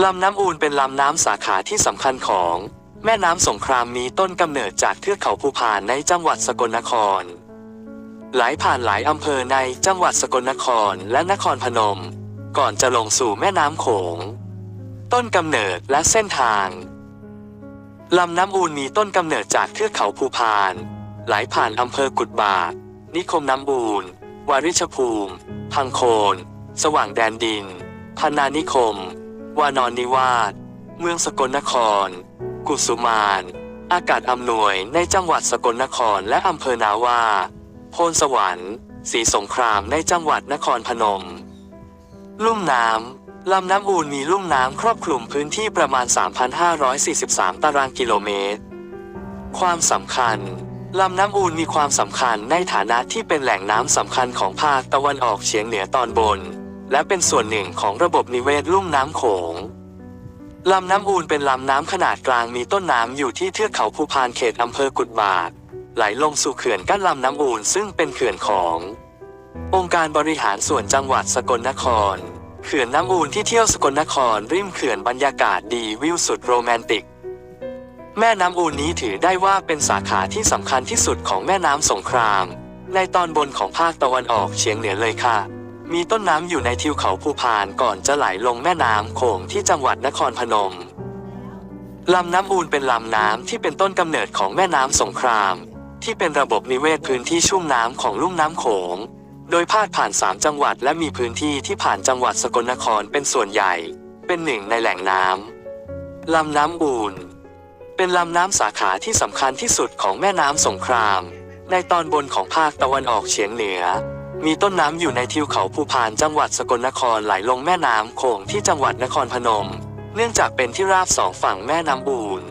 ลำน้ำอูนเป็นลำน้ำสาขาที่สำคัญของ แม่น้ำสงครามมีต้นกำเนิดจากเทือกเขาภูพานในจังหวัดสกลนคร ไหลผ่านหลายอำเภอในจังหวัดสกลนครและนครพนม ก่อนจะลงสู่แม่น้ำโขง ต้นกำเนิดและเส้นทางลำน้ำอูนมีต้นกำเนิดจากเทือกเขาภูพาน ไหลผ่านอำเภอกุดบาก นิคมน้ำบูนวาริชภูมิ พังโคน สว่างแดนดิน พนานิคม วานอนนิวาสเมืองสกลนคร กุสุมาน อากาศอำนวยในจังหวัดสกลนครและอำเภอนาวาโพนสวรรค์ศรีสงครามในจังหวัดนครพนม ลุ่มน้ำ ลำน้ำอูนมีลุ่มน้ำครอบคลุมพื้นที่ประมาณ 3,543 ตารางกิโลเมตร ความสำคัญลำน้ำอูนมีความสำคัญในฐานะที่เป็นแหล่งน้ำสำคัญของภาคตะวันออกเฉียงเหนือตอนบน และเป็นส่วนหนึ่งของระบบนิเวศลุ่มน้ำโขงลำน้ำอูนเป็นลำน้ำขนาดกลางมีต้นน้ำอยู่ที่เทือกเขาภูพานเขตอำเภอกุดบากไหลลงสู่เขื่อนกั้นลำน้ำอูนซึ่งเป็นเขื่อนของ องค์การบริหารส่วนจังหวัดสกลนคร เขื่อนน้ำอูนที่เที่ยวสกลนครริมเขื่อนบรรยากาศดีวิวสุดโรแมนติก แม่น้ำอูนนี้ถือได้ว่าเป็นสาขาที่สำคัญที่สุดของแม่น้ำสงคราม ในตอนบนของภาคตะวันออกเฉียงเหนือเลยค่ะ มีต้นน้ำอยู่ในทิวเขาภูพานก่อนจะไหลลงแม่น้ำโขงที่จังหวัดนครพนม ลำน้ำอูนเป็นลำน้ำที่เป็นต้นกำเนิดของแม่น้ำสงคราม ที่เป็นระบบนิเวศพื้นที่ชุ่มน้ำของลุ่มน้ำโขง โดยพาดผ่าน 3 จังหวัดและมีพื้นที่ที่ผ่านจังหวัดสกลนครเป็นส่วนใหญ่ เป็นหนึ่งในแหล่งน้ำลำน้ำอูนเป็นลำน้ำสาขาที่สำคัญที่สุดของแม่น้ำสงคราม ในตอนบนของภาคตะวันออกเฉียงเหนือ มีต้นน้ำอยู่ในทิวเขาภูพานจังหวัดสกลนครไหลลงแม่น้ำโขงที่จังหวัดนครพนม เนื่องจากเป็นที่ราบสองฝั่งแม่น้ำบูน